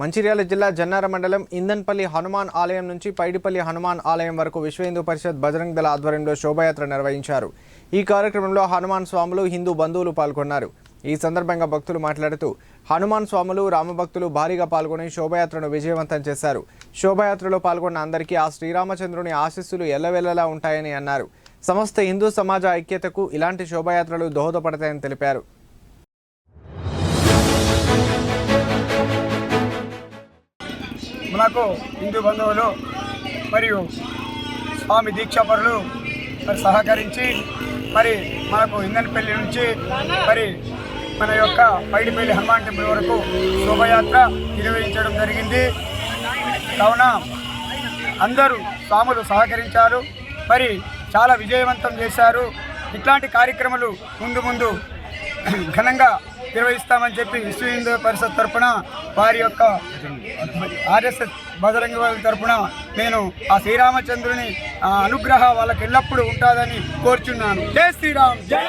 మంచిర్యాల జిల్లా జన్నార మండలం ఇందన్పల్లి హనుమాన్ ఆలయం నుంచి పైడిపల్లి హనుమాన్ ఆలయం వరకు విశ్వ హిందూ పరిషత్ బజరంగ్ దళ ఆధ్వర్యంలో శోభాయాత్ర నిర్వహించారు. ఈ కార్యక్రమంలో హనుమాన్ స్వాములు హిందూ బంధువులు పాల్గొన్నారు. ఈ సందర్భంగా భక్తులు మాట్లాడుతూ హనుమాన్ స్వాములు రామభక్తులు భారీగా పాల్గొని శోభాయాత్రను విజయవంతం చేశారు. శోభాయాత్రలో పాల్గొన్న అందరికీ ఆ శ్రీరామచంద్రుని ఆశీస్సులు ఎల్లవెల్లలా ఉంటాయని అన్నారు. సమస్త హిందూ సమాజ ఐక్యతకు ఇలాంటి శోభాయాత్రలు దోహదపడతాయని తెలిపారు. మనకు హిందూ బంధువులు మరియు స్వామి దీక్షాపరులు మరి సహకరించి మరి మనకు ఇందనపల్లి నుంచి మరి మన యొక్క పైడిపల్లి హనుమాన్ టెంపుల్ వరకు శోభయాత్ర నిర్వహించడం జరిగింది. కావున అందరూ స్వాములు సహకరించారు. మరి చాలా విజయవంతం చేశారు. ఇట్లాంటి కార్యక్రమాలు ముందు ముందు ఘనంగా నిర్వహిస్తామని చెప్పి విశ్వ హిందూ పరిషత్ తరఫున వారి యొక్క ఆర్ఎస్ఎస్ బజరంగ వాళ్ళ తరఫున నేను ఆ శ్రీరామచంద్రుని ఆ అనుగ్రహ వాళ్ళకి ఎల్లప్పుడూ ఉంటుందని కోరుచున్నాను. జై శ్రీరామ్. జై